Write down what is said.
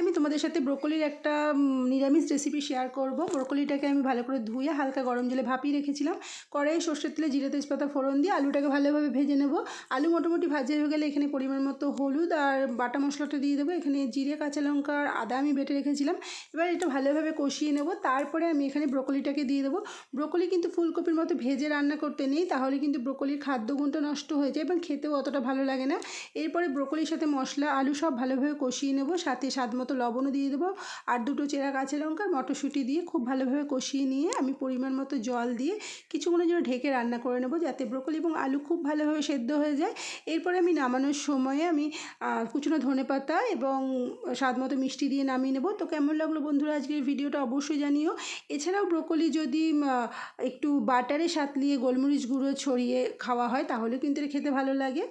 আমি তোমাদের সাথে ব্রোকলির একটা নিরামিষ রেসিপি শেয়ার করব। ব্রোকলিটাকে আমি ভালো করে ধুয়ে হালকা গরম জলে ভাপিয়ে রেখেছিলাম। কড়াই সর্ষের তেলে জিরে তেজপাতা ফোড়ন দিয়ে আলুটাকে ভালোভাবে ভেজে নেব। আলু মোটামুটি ভাজা হয়ে গেলে এখানে পরিমাণ মতো হলুদ আর বাটা মশলাটা দিয়ে দেবো। এখানে জিরে, কাঁচা লঙ্কা আর আদা আমি বেটে রেখেছিলাম। এবার এটা ভালোভাবে কষিয়ে নেব। তারপরে আমি এখানে ব্রোকলিটাকে দিয়ে দেবো। ব্রোকলি কিন্তু ফুলকপির মতো ভেজে রান্না করতে নেই, তাহলে কিন্তু ব্রোকলির খাদ্যগুণটা নষ্ট হয়ে যায় এবং খেতেও অতটা ভালো লাগে না। এরপরে ব্রোকলির সাথে মশলা, আলু সব ভালোভাবে কষিয়ে নেব। সাথে স্বাদ মতো লবণও দিয়ে দেবো। আর দুটো চেরা কাঁচা লঙ্কা মটরশুঁটি দিয়ে খুব ভালোভাবে কষিয়ে নিয়ে আমি পরিমাণ মতো জল দিয়ে কিছুক্ষণের জন্য ঢেকে রান্না করে নেব যাতে ব্রোকলি এবং আলু খুব ভালোভাবে সেদ্ধ হয়ে যায়। এরপরে আমি নামানোর সময়ে আমি কুচনো ধনে পাতা এবং স্বাদ মতো মিষ্টি দিয়ে নামিয়ে নেব। তো কেমন লাগল বন্ধুরা আজকের ভিডিওটা অবশ্যই জানিও। এছাড়াও ব্রোকলি যদি একটু বাটারে সাতলিয়ে গোলমরিচ গুঁড়ো ছড়িয়ে খাওয়া হয় তাহলেও কিন্তু খেতে ভালো লাগে।